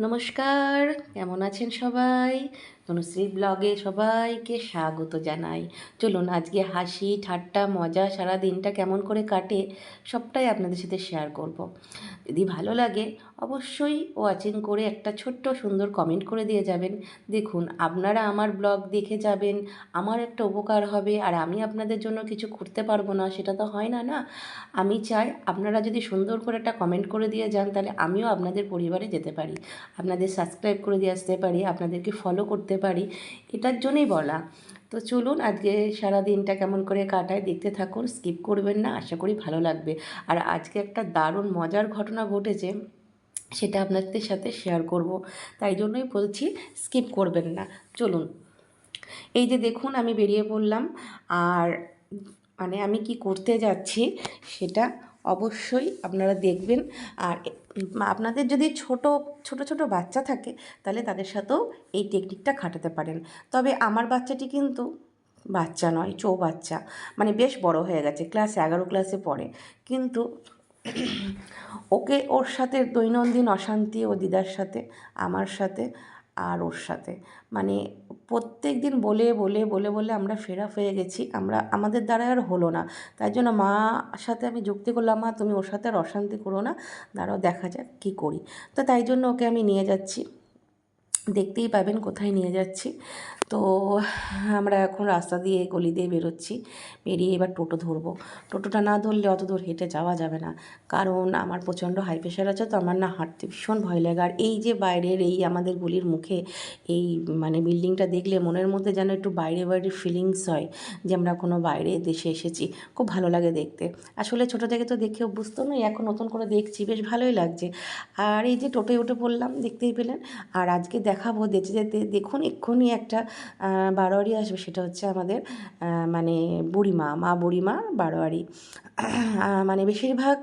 নমস্কার, কেমন আছেন সবাই? তনুশ্রী ব্লগে সবাইকে স্বাগত জানাই। চলুন আজকে হাসি, ঠাট্টা, মজা সারা দিনটা কেমন করে কাটে সবটাই আপনাদের সাথে শেয়ার করব। যদি ভালো লাগে, অবশ্যই ওয়াচিং করে একটা ছোট্ট সুন্দর কমেন্ট করে দিয়ে যাবেন। দেখুন, আপনারা আমার ব্লগ দেখে যাবেন, আমার একটা উপকার হবে, আর আমি আপনাদের জন্য কিছু করতে পারব না, সেটা তো হয় না না? আমি চাই আপনারা যদি সুন্দর করে একটা কমেন্ট করে দিয়ে যান, তাহলে আমিও আপনাদের পরিবারে যেতে পারি। আপনাদের সাবস্ক্রাইব করে দিয়ে আসতে পারি, আপনাদেরকে ফলো করতে পারি, এটার জন্যই বলা। তো চলুন আজকে সারা দিনটা কেমন করে কাটায় দেখতে থাকুন স্কিপ করবেন না, আশা করি ভালো লাগবে। আর আজকে একটা দারুণ মজার ঘটনা ঘটেছে, সেটা আপনাদের সাথে শেয়ার করব। তাই জন্যই বলছি স্কিপ করবেন না। চলুন, এই যে দেখুন আমি বেরিয়ে পড়লাম, আর মানে আমি কি করতে যাচ্ছি, সেটা অবশ্যই আপনারা দেখবেন। আর আপনাদের যদি ছোট ছোট ছোট বাচ্চা থাকে, তাহলে তাদের সাথেও এই টেকনিকটা খাটাতে পারেন। তবে আমার বাচ্চাটি কিন্তু বাচ্চা নয়, চৌ বাচ্চা। মানে বেশ বড় হয়ে গেছে, ক্লাস এগারো ক্লাসে পড়ে। কিন্তু ওকে ওর সাথে দৈনন্দিন অশান্তি ও দিদার সাথে, আমার সাথে আর ওর সাথে। মানে প্রত্যেক দিন বলে বলে বলে বলে আমরা ফেরা হয়ে গেছি। আমরা, আমাদের দ্বারা আর হলো না। তাই জন্য মা সাথে আমি যুক্তি করলাম, মা, তুমি ওর সাথে আর অশান্তি করো না। দাঁড়াও, দেখা যাক কী করি। তো তাই জন্য ওকে আমি নিয়ে যাচ্ছি। দেখতেই পাবেন কোথায় নিয়ে যাচ্ছি। তো আমরা এখন রাস্তা দিয়ে গলি দিয়ে বেরোচ্ছি, বেরিয়ে এবার টোটো ধরবো। টোটোটা না ধরলে অত দূর হেঁটে যাওয়া যাবে না। কারণ আমার প্রচণ্ড হাই প্রেশার আছে, তো আমার না হাঁটতে ভীষণ ভয় লাগে। আর এই যে বাইরের এই আমাদের গলির মুখে এই মানে বিল্ডিংটা দেখলে মনের মধ্যে যেন একটু বাইরে বাইরে ফিলিংস হয় যে আমরা কোনো বাইরে দেশে এসেছি। খুব ভালো লাগে দেখতে। আসলে ছোটো থেকে তো দেখে অভ্যস্ত নই, এখন নতুন করে দেখছি, বেশ ভালোই লাগছে। আর এই যে টোটোয় উঠে পড়লাম, দেখতেই পেলেন। আর আজকে দেখাবো যেতে যেতে দেখুন এক্ষুনি একটা বারোয়ারি আসবে সেটা হচ্ছে আমাদের মানে বুড়িমা, মা বুড়িমা বারোয়ারি। মানে বেশিরভাগ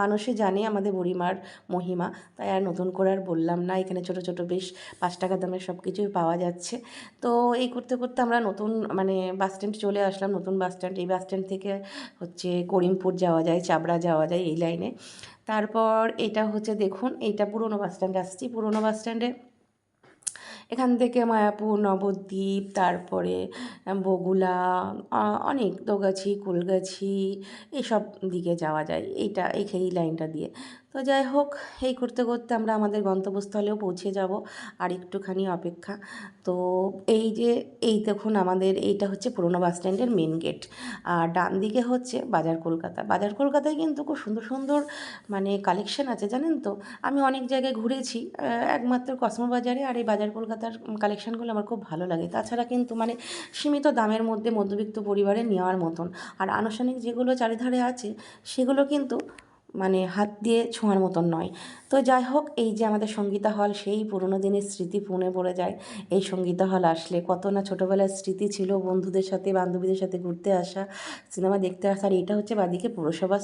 মানুষই জানে আমাদের বুড়িমার মহিমা, তাই আর নতুন করে আর বললাম না, এখানে ছোট ছোট বেশ পাঁচ টাকা দামের সব কিছুই পাওয়া যাচ্ছে। তো এই করতে করতে আমরা নতুন মানে বাস স্ট্যান্ড চলে আসলাম, নতুন বাস স্ট্যান্ড এই বাস স্ট্যান্ড থেকে হচ্ছে করিমপুর যাওয়া যায়, চাবড়া যাওয়া যায় এই লাইনে তারপর এটা হচ্ছে, দেখুন, এইটা পুরনো বাস স্ট্যান্ডে আসছি পুরনো বাস স্ট্যান্ডে এখান থেকে মায়াপুর, নবদ্বীপ, তারপরে বগুলা অনেক দোগাছি, কুলগাছি, এসব দিকে যাওয়া যায়। এইটা এই লাইনটা দিয়ে। তো যাই হোক, এই করতে করতে আমরা আমাদের গন্তব্যস্থলেও পৌঁছে যাব আর একটুখানি অপেক্ষা। তো এই যে, এই দেখুন আমাদের, এইটা হচ্ছে পুরোনো বাস স্ট্যান্ডের মেন গেট আর ডান দিকে হচ্ছে বাজার কলকাতা। বাজার কলকাতায় কিন্তু খুব সুন্দর সুন্দর মানে কালেকশন আছে, জানেন তো? আমি অনেক জায়গায় ঘুরেছি একমাত্র কসমো বাজারে আর এই বাজার কলকাতার কালেকশানগুলো আমার খুব ভালো লাগে। তাছাড়া কিন্তু মানে সীমিত দামের মধ্যে মধ্যবিত্ত পরিবারে নেওয়ার মতন। আর আনুষ্ঠানিক যেগুলো চারিধারে আছে, সেগুলো কিন্তু মানে হাত দিয়ে ছোঁয়ার মতন নয়। তো যাই হোক, এই যে আমাদের সঙ্গীতা হল, সেই পুরোনো দিনের স্মৃতি পুনে পড়ে যায়। এই সঙ্গীতা হল আসলে কত না ছোটোবেলার স্মৃতি ছিল বন্ধুদের সাথে, বান্ধবীদের সাথে ঘুরতে আসা, সিনেমা দেখতে আসা, আর এটা হচ্ছে বাদিকে পুরসভা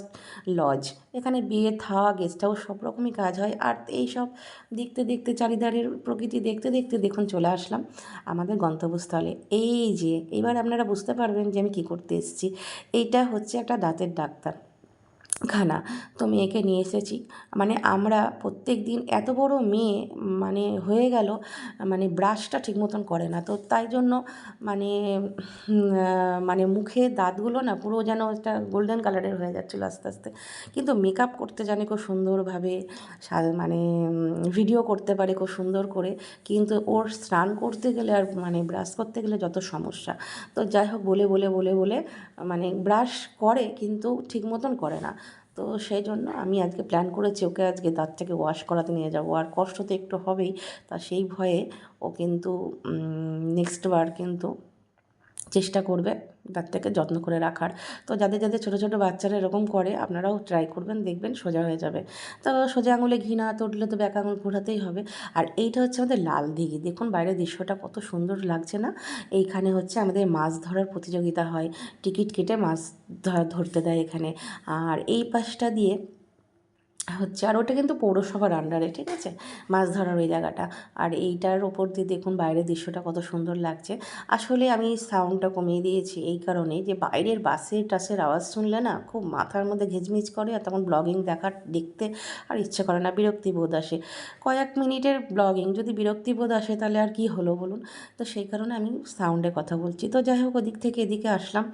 লজ। এখানে বিয়ে, থাওয়া গেস্ট হাউস সব রকমই কাজ হয়। আর এই সব দেখতে দেখতে, চারিধারের প্রকৃতি দেখতে দেখতে দেখুন চলে আসলাম আমাদের গন্তব্যস্থলে। এই যে, এবার আপনারা বুঝতে পারবেন যে আমি কী করতে এসেছি। এইটা হচ্ছে একটা দাঁতের ডাক্তার। খানা। তো মেয়েকে নিয়ে এসেছি। মানে আমরা প্রত্যেক দিন এত বড় মেয়ে মানে হয়ে গেল মানে ব্রাশটা ঠিক মতন করে না। তো তাই জন্য মানে মানে মুখে দাঁতগুলো না পুরো যেন একটা গোল্ডেন কালারের হয়ে যাচ্ছিল আস্তে আস্তে। কিন্তু মেকআপ করতে জানে খুব সুন্দরভাবে মানে ভিডিও করতে পারে খুব সুন্দর করে। কিন্তু ওর স্নান করতে গেলে আর মানে ব্রাশ করতে গেলে যত সমস্যা। তো যাই হোক, বলে বলে বলে বলে মানে ব্রাশ করে কিন্তু ঠিক মতন করে না। তো সেই জন্য আমি আজকে প্ল্যান করেছি ওকে আজকে দাঁতটাকে ওয়াশ করাতে নিয়ে যাব। আর কষ্ট তো একটু হবেই, তা সেই ভয়ে ও কিন্তু নেক্সট বার কিন্তু চেষ্টা করবে তার থেকে যত্ন করে রাখার। তো যাদের যাদের ছোটো ছোটো বাচ্চারা এরকম করে, আপনারাও ট্রাই করবেন, দেখবেন সোজা হয়ে যাবে। তো সোজা আঙুলে ঘি না তুললে তো ব্যাক আঙুল ঘোরাতেই হবে। আর এইটা হচ্ছে আমাদের লাল দিঘি দেখুন বাইরের দৃশ্যটা কত সুন্দর লাগছে না? এইখানে হচ্ছে আমাদের মাছ ধরার প্রতিযোগিতা হয়। টিকিট কেটে মাছ ধরতে দেয় এখানে। আর এই পাশটা দিয়ে হচ্ছে, আর ওটা কিন্তু পৌরসভার আন্ডারে ঠিক আছে? মাছ ধরার ওই জায়গাটা। আর এইটার ওপর দিয়ে দেখুন বাইরের দৃশ্যটা কত সুন্দর লাগছে। আসলে আমি সাউন্ডটা কমিয়ে দিয়েছি এই কারণে যে বাইরের বাসের টাসের আওয়াজ শুনলে না খুব মাথার মধ্যে ঘিচমিচ করে আর তখন ব্লগিং দেখার, দেখতে আর ইচ্ছে করে না বিরক্তি বোধ আসে। কয়েক মিনিটের ব্লগিং যদি বিরক্তি বোধ আসে তাহলে আর কি হলো বলুন? তো সেই কারণে আমি সাউন্ডে কথা বলছি। তো যাই হোক, ওদিক থেকে এদিকে আসলাম।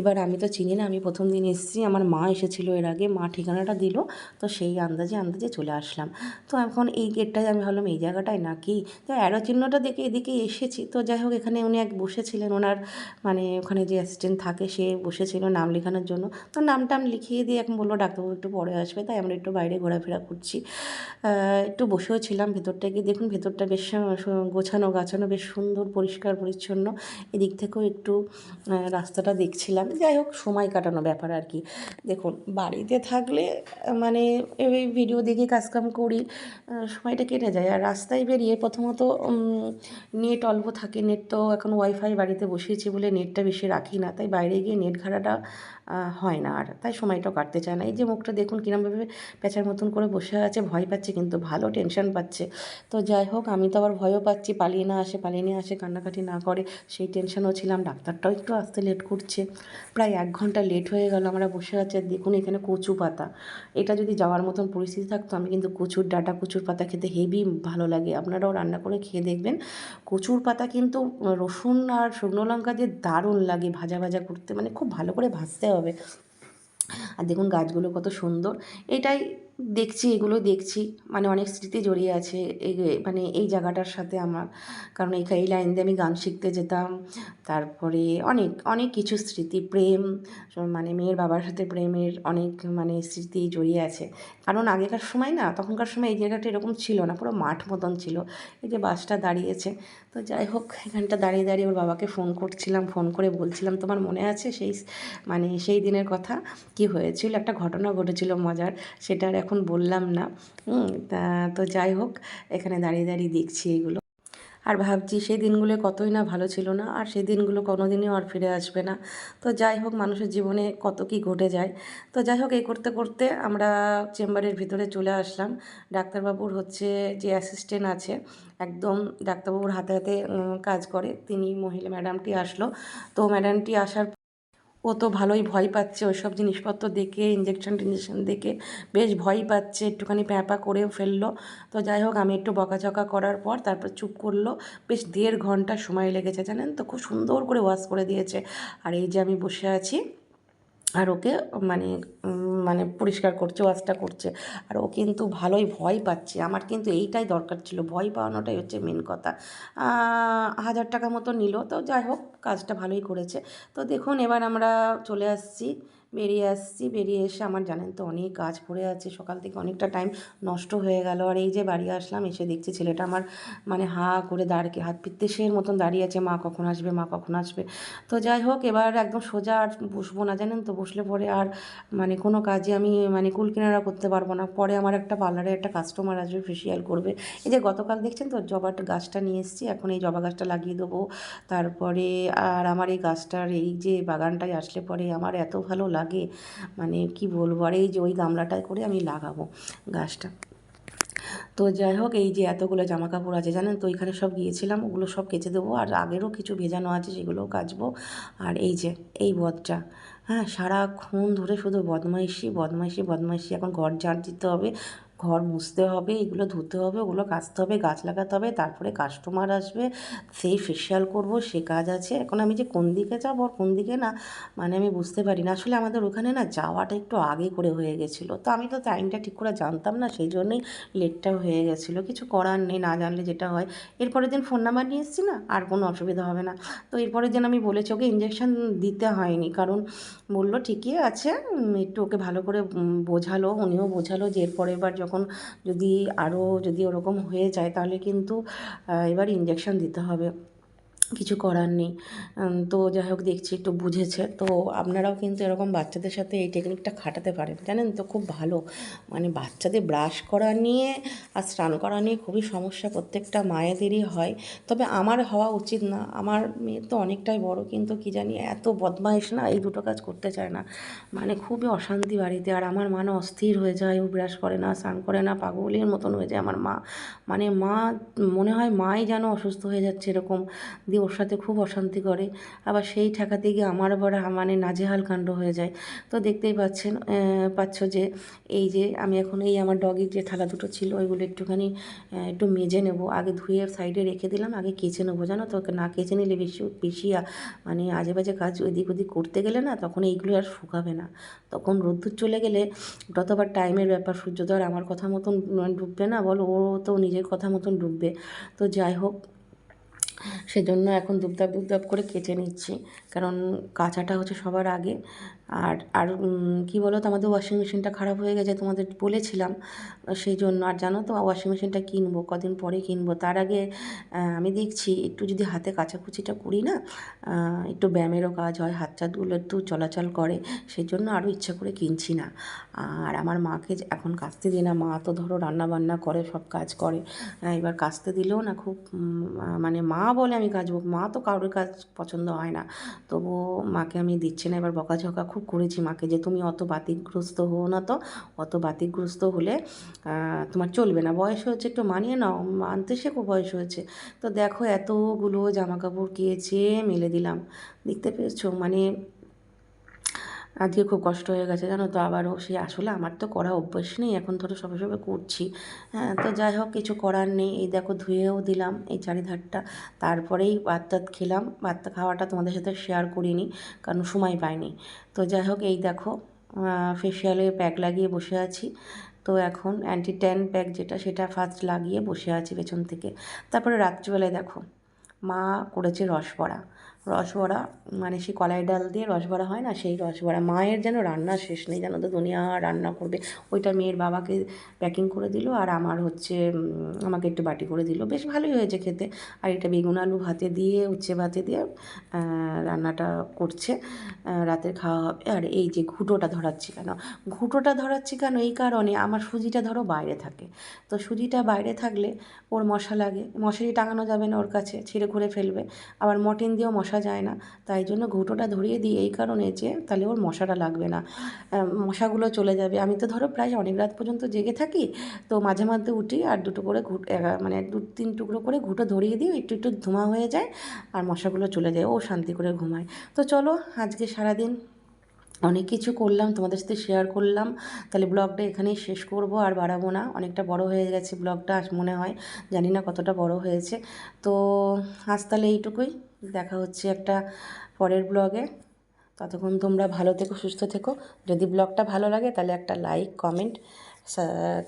এবার আমি তো চিনি না, আমি প্রথম দিন এসেছি, আমার মা এসেছিল এর আগে, মা ঠিকানাটা দিল। তো সেই আন্দাজে আন্দাজে চলে আসলাম। তো এখন এই গেটটায় আমি ভাবলাম, এই জায়গাটায় নাকি? তো অ্যারো চিহ্নটা দেখে এদিকে এসেছি। তো যাই হোক, এখানে উনি এক বসেছিলেন। ওনার মানে ওখানে যে অ্যাসিস্ট্যান্ট থাকে, সে বসেছিল নাম লেখানোর জন্য। তো নামটা আমি লিখিয়ে দিয়ে এখন বলল, ডাক্তারবাবু একটু পরে আসবে। তাই আমরা একটু বাইরে ঘোরাফেরা করছি। একটু বসেও ছিলাম ভেতরটা। গিয়ে দেখুন, ভেতরটা বেশ গোছানো গাছানো, বেশ সুন্দর, পরিষ্কার, পরিচ্ছন্ন। এদিক থেকেও একটু রাস্তাটা দেখছিলাম। যাই হোক, সময় কাটানো ব্যাপার আর কি। দেখুন, বাড়িতে থাকলে মানে এই ভিডিও দেখে কাজকাম করি সময়টা কেটে যায়। আর রাস্তায় বেরিয়ে প্রথমত নেট অল্প থাকে। নেট তো এখন ওয়াইফাই বাড়িতে বসিয়েছি বলে নেটটা বেশি রাখি না। তাই বাইরে গিয়ে নেট ঘাটাটা হয় না। আর তাই সময়টাও কাটতে চায় না। এই যে মুখটা দেখুন কিরমভাবে পেঁচার মতন করে বসে আছে, ভয় পাচ্ছে কিন্তু, ভালো টেনশন পাচ্ছে। তো যাই হোক, আমি তো আবার ভয়ও পাচ্ছি, পালিয়ে না আসে, পালিয়ে নিয়ে আসে, কান্নাকাটি না করে। সেই টেনশনও ছিলাম, ডাক্তারটাও একটু আসতে লেট করছে। প্রায় এক ঘণ্টা লেট হয়ে গেল, আমরা বসে আছি। আর দেখুন, এখানে কচু পাতা। এটা যদি যাওয়ার মতন পরিস্থিতি থাকতো, আমি কিন্তু কচুর ডাটা, কচুর পাতা খেতে হেভি ভালো লাগে। আপনারাও রান্না করে খেয়ে দেখবেন। কচুর পাতা কিন্তু রসুন আর শুকনো লঙ্কা দিয়ে দারুণ লাগে ভাজা ভাজা করতে। মানে খুব ভালো করে ভাজতে হবে। আর দেখুন গাছগুলো কত সুন্দর। এটাই দেখছি, এগুলো দেখছি। মানে অনেক স্মৃতি জড়িয়ে আছে এই মানে এই জায়গাটার সাথে আমার। কারণ এই এই লাইন দিয়ে আমি গান শিখতে যেতাম। তারপরে অনেক অনেক কিছু স্মৃতি, প্রেম মানে মেয়ের বাবার সাথে প্রেমের অনেক মানে স্মৃতি জড়িয়ে আছে। কারণ আগেকার সময় না, তখনকার সময় এই জায়গাটা এরকম ছিল না, পুরো মাঠ মতন ছিল। এই যে বাসটা দাঁড়িয়েছে। তো যাই হোক, এখানটা দাঁড়িয়ে দাঁড়িয়ে ওর বাবাকে ফোন করছিলাম ফোন করে বলছিলাম, তোমার মনে আছে সেই মানে সেই দিনের কথা? কি হয়েছিল? একটা ঘটনা ঘটেছিল মজার, সেটার এখন বললাম না। তা তো যাই হোক, এখানে দাঁড়িয়ে দাঁড়িয়ে দেখছি এগুলো। আর ভাবছি সেই দিনগুলো কতই না ভালো ছিল না, আর সেই দিনগুলো কোনো দিনই আর ফিরে আসবে না। তো যাই হোক, মানুষের জীবনে কত কী ঘটে যায়। তো যাই হোক, এই করতে করতে আমরা চেম্বারের ভিতরে চলে আসলাম। ডাক্তারবাবুর হচ্ছে যে অ্যাসিস্ট্যান্ট আছে, একদম ডাক্তারবাবুর হাতে হাতে কাজ করে। তিনি মহিলা ম্যাডামটি আসলো। তো ম্যাডামটি আসার ও তো ভালোই ভয় পাচ্ছে, ওইসব জিনিসপত্র দেখে ইঞ্জেকশন টিঞ্জেকশন দেখে বেশ ভয় পাচ্ছে, একটুখানি প্যাঁপা করেও ফেলল। তো যাই হোক, আমি একটু বকাঝকা করার পর তারপর চুপ করল। বেশ দেড় ঘণ্টা সময় লেগেছে, জানেন তো? খুব সুন্দর করে ওয়াশ করে দিয়েছে। আর এই যে আমি বসে আছি আর ওকে মানে মানে পরিষ্কার করছে, ওয়াশটা করছে। আর ও কিন্তু ভালোই ভয় পাচ্ছে। আমার কিন্তু এইটাই দরকার ছিল। ভয় পাওয়ানোটাই হচ্ছে মেন কথা। হাজার টাকা মতো নিল। তো যাই হোক, কাজটা ভালোই করেছে। তো দেখুন, এবার আমরা চলে আসছি। বেরিয়ে আসছি, বেরিয়ে এসে আমার জানেন তো অনেক কাজ পড়ে আছে, সকাল থেকে অনেকটা টাইম নষ্ট হয়ে গেল। আর এই যে বাড়ি আসলাম, এসে দেখছি ছেলেটা আমার মানে হা করে দাঁড়িয়ে হাত পিত্তেশের মতন দাঁড়িয়ে আছে, মা কখন আসবে, মা কখন আসবে। তো যাই হোক, এবার একদম সোজা আর বসবো না জানেন তো, বসলে পরে আর মানে কোনো কাজে আমি মানে কুল কিনারা করতে পারব না। পরে আমার একটা পার্লারে একটা কাস্টমার আসবে ফেসিয়াল করবে। এই যে গতকাল দেখছেন তো, জবা গাছটা নিয়ে এসেছি, এখন এই জবা গাছটা লাগিয়ে দেবো। তারপরে আর আমার এই গাছটার এই যে বাগানটায় আসলে পরে আমার এত ভালো লাগে। মানে কি বলব? আর এই যে ওই গামলাটায় করে আমি লাগাবো গাছটা। তো যাই হোক, এই যে এতগুলো জামা কাপড় আছে, জানেন তো? এখানে সব গিয়েছিলাম, ওগুলো সব কেচে দেবো। আর আগেরও কিছু ভেজানো আছে, সেগুলোও কাচবো। আর এই যে, এই বদটা হ্যাঁ? সারাক্ষণ ধরে শুধু বদমাইশি বদমাইশি বদমাইশি। এখন ঘর ঝাড় দিতে হবে। ঘর মুছতে হবে, এগুলো ধুতে হবে, ওগুলো কাচতে হবে, গাছ লাগাতে হবে, তারপরে কাস্টমার আসবে, সেই ফেসিয়াল করব, সে কাজ আছে। এখন আমি যে কোন দিকে যাব আর কোন দিকে না মানে আমি বুঝতে পারি না। আসলে আমাদের ওখানে না যাওয়াটা একটু আগে করে হয়ে গেছিল। তো আমি তো টাইমটা ঠিক করে জানতাম না, সেই জন্যই লেটটা হয়ে গেছিল। কিছু করার নেই, না জানলে যেটা হয়। এরপরের দিন ফোন নাম্বার নিয়ে এসেছি না, আর কোনো অসুবিধা হবে না। তো এরপরের দিন আমি বলেছি, ওকে ইঞ্জেকশন দিতে হয়নি। কারণ বলল, ঠিকই আছে একটু ওকে ভালো করে বোঝালো, উনিও বোঝালো যে এরপরে এবার যখন যদি আরও যদি ওরকম হয়ে যায় তাহলে কিন্তু এবার ইঞ্জেকশন দিতে হবে। কিছু করার নেই। তো যাই হোক দেখছি একটু বুঝেছে। তো আপনারাও কিন্তু এরকম বাচ্চাদের সাথে এই টেকনিকটা খাটাতে পারেন, জানেন তো? খুব ভালো। মানে বাচ্চাদের ব্রাশ করা নিয়ে আর স্নান করা নিয়ে খুবই সমস্যা প্রত্যেকটা মায়েদেরই হয়। তবে আমার হওয়া উচিত না। আমার মেয়ে তো অনেকটাই বড়, কিন্তু কি জানি এত বদমাইশ না, এই দুটো কাজ করতে চায় না। মানে খুবই অশান্তি বাড়িতে। আর আমার মানে অস্থির হয়ে যায়, ও ব্রাশ করে না, স্নান করে না, পাগলের মতন হয়ে যায় আমার মা। মানে মা, মনে হয় মাই যেন অসুস্থ হয়ে যাচ্ছে এরকম। দিয়ে ওর সাথে খুব অশান্তি করে। আবার সেই ঠেকাতে গিয়ে আমার আবার মানে নাজেহাল কাণ্ড হয়ে যায়। তো দেখতেই পাচ্ছেন পাচ্ছ যে এই যে আমি এখন এই আমার ডগির যে থালা দুটো ছিল, ওইগুলো একটুখানি একটু মেজে নেব। আগে ধুয়ে সাইডে রেখে দিলাম, আগে কেচে নেব। জানো তো, না কেচে নিলে বেশি বেশি মানে আজে বাজে কাজ ওদিক ওদিক করতে গেলে না তখন এইগুলো আর শুকাবে না। তখন রোদ্দুর চলে গেলে ওটা টাইমের ব্যাপার সূর্য তো আর আমার কথা মতন ডুববে না বলো, ও তো নিজের কথা মতন ডুববে। তো যাই হোক সেজন্য এখন দুবদাব দুবদাব করে কেটে নিচ্ছি। কারণ কাঁচাটা হচ্ছে সবার আগে। আর আর কী বলো তো আমাদের ওয়াশিং মেশিনটা খারাপ হয়ে গেছে তোমাদের বলেছিলাম। সেই জন্য, আর জানো তো ওয়াশিং মেশিনটা কিনবো, কদিন পরে কিনবো। তার আগে আমি দেখছি, একটু যদি হাতে কাচাকুচিটা করি না একটু ব্যায়ামেরও কাজ হয়, হাত চাতগুলো একটু চলাচল করে সেই জন্য আরও ইচ্ছা করে কিনছি না। আর আমার মাকে এখন কাচতে দিই না, মা তো ধরো রান্না বান্না করে, সব কাজ করে। এবার কাচতে দিলেও না খুব মানে মা বলে আমি কাচবো মা তো কারোর কাজ পছন্দ হয় না। তবু মাকে আমি দিচ্ছি না, এবার বকাঝকা খুব করেছি মাকে যে, তুমি অত বাতিগ্রস্ত হও না তো, অত বাতিগ্রস্ত হলে তোমার চলবে না। বয়স হয়েছে একটু মানিয়ে নাও, মানতে শেখো বয়স হয়েছে। তো দেখো এতগুলো জামা কাপড় কেচে মেলে দিলাম। দেখতে পেয়েছ? মানে আজকে খুব কষ্ট হয়ে গেছে, জানো তো? আবারও সে আসলে আমার তো করা অভ্যেস নেই, এখন ধরো সবে সবে করছি। হ্যাঁ তো যাই হোক, কিছু করার নেই। এই দেখো, ধুয়েও দিলাম এই চারিধারটা। তারপরেই ভাত খেলাম। ভাতটা খাওয়াটা তোমাদের সাথে শেয়ার করিনি, কারণ সময় পাইনি। তো যাই হোক, এই দেখো ফেসিয়ালে প্যাক লাগিয়ে বসে আছি। তো এখন অ্যান্টি ট্যান প্যাক যেটা, সেটা ফার্স্ট লাগিয়ে বসে আছি পেছন থেকে। তারপরে রাত্রিবেলায় দেখো, মা করেছে রসবড়া। রসবড়া মানে সেই কলাই ডাল দিয়ে রসবড়া হয় না, সেই রসবড়া। মায়ের যেন রান্না শেষ নেই, জানো তো, দুনিয়া রান্না করবে। ওইটা মেয়ের বাবাকে প্যাকিং করে দিল আর আমার হচ্ছে আমাকে একটু বাটি করে দিল। বেশ ভালোই হয়েছে খেতে। আর এটা বেগুন আলু ভাতে দিয়ে, উচ্ছে ভাতে দিয়ে রান্নাটা করছে। রাতের খাওয়া হবে। আর এই যে ঘুঁটোটা ধরাচ্ছি কেন? ঘুঁটোটা ধরাচ্ছি কেন? এই কারণে আমার সুজিটা ধরো বাইরে থাকে। তো সুজিটা বাইরে থাকলে ওর মশা লাগে। মশারি টাঙানো যাবে না ওর কাছে, ছিঁড়ে ঘুরে ফেলবে। আবার মটিন দিয়েও মশা যায় না। তাই জন্য ঘুঁটোটা ধরিয়ে দিই এই কারণে যে তাহলে ওর মশাটা লাগবে না। মশাগুলো চলে যাবে। আমি তো ধরো প্রায় অনেক রাত পর্যন্ত জেগে থাকি, তো মাঝে মাঝে উঠি আর দুটো করে ঘুট মানে দু, তিন টুকরো করে ঘুঁটো ধরিয়ে দিই, একটু একটু ধোঁয়া হয়ে যায় আর মশাগুলো চলে যায়, ও শান্তি করে ঘুমায়। তো চলো আজকে সারাদিন অনেক কিছু করলাম, তোমাদের সাথে শেয়ার করলাম। তাহলে ব্লগটা এখানেই শেষ করব, আর বাড়াবো না। অনেকটা বড় হয়ে গেছে ব্লগটা মনে হয়। জানি না কতটা বড় হয়েছে। তো আজ তাহলে এইটুকুই। দেখা হচ্ছে একটা পরের ব্লগে ততক্ষণ তোমরা ভালো থেকো, সুস্থ থেকো। যদি ব্লগটা ভালো লাগে তাহলে একটা লাইক কমেন্ট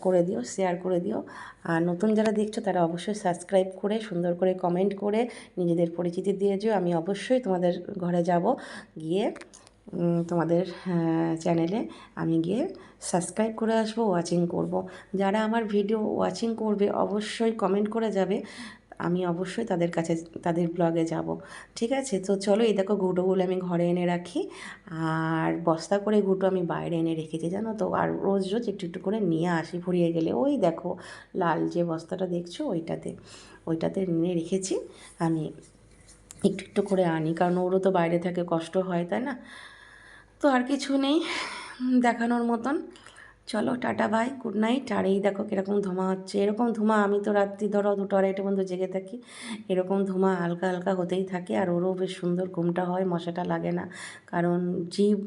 করে দিও শেয়ার করে দিও। আর নতুন যারা দেখছ তারা অবশ্যই সাবস্ক্রাইব করে, সুন্দর করে কমেন্ট করে, নিজেদের পরিচিতি দিয়ে যেও। আমি অবশ্যই তোমাদের ঘরে যাব। গিয়ে তোমাদের চ্যানেলে আমি গিয়ে সাবস্ক্রাইব করে আসব ওয়াচিং করব। যারা আমার ভিডিও ওয়াচিং করবে, অবশ্যই কমেন্ট করে যাবে। আমি অবশ্যই তাদের কাছে, তাদের ব্লগে যাব। ঠিক আছে? তো চলো, এই দেখো ঘুঁটোগুলো আমি ঘরে এনে রাখি। আর বস্তা করে ঘুঁটো আমি বাইরে এনে রেখেছি, জানো তো? আর রোজ রোজ একটু একটু করে নিয়ে আসি ফুরিয়ে গেলে। ওই দেখো, লাল যে বস্তাটা দেখছ, ওইটাতে ওইটাতে নিয়ে রেখেছি। আমি একটু একটু করে আনি। কারণ ওরও তো বাইরে থাকে, কষ্ট হয়, তাই না? তো আর কিছু নেই, দেখানোর মতন। চলো, টাটা, বাই, গুড নাইট। আর এই দেখো কীরকম ধোঁয়া হচ্ছে। এরকম ধোঁয়া আমি তো রাত্রি ধরো দুটো আড়াইটে পর্যন্ত জেগে থাকি। এরকম ধোঁয়া হালকা হালকা হতেই থাকে আর ওরও বেশ সুন্দর ঘুমটা হয়, মশাটা লাগে না। কারণ জীব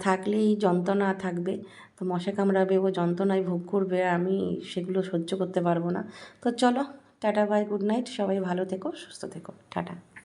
থাকলেই যন্ত্রণা থাকবে। তো মশা কামড়াবে, ও যন্ত্রণায় ভোগ করবে আমি সেগুলো সহ্য করতে পারব না। তো চলো, টাটা, বাই, গুড নাইট। সবাই ভালো থেকো, সুস্থ থেকো। টাটা।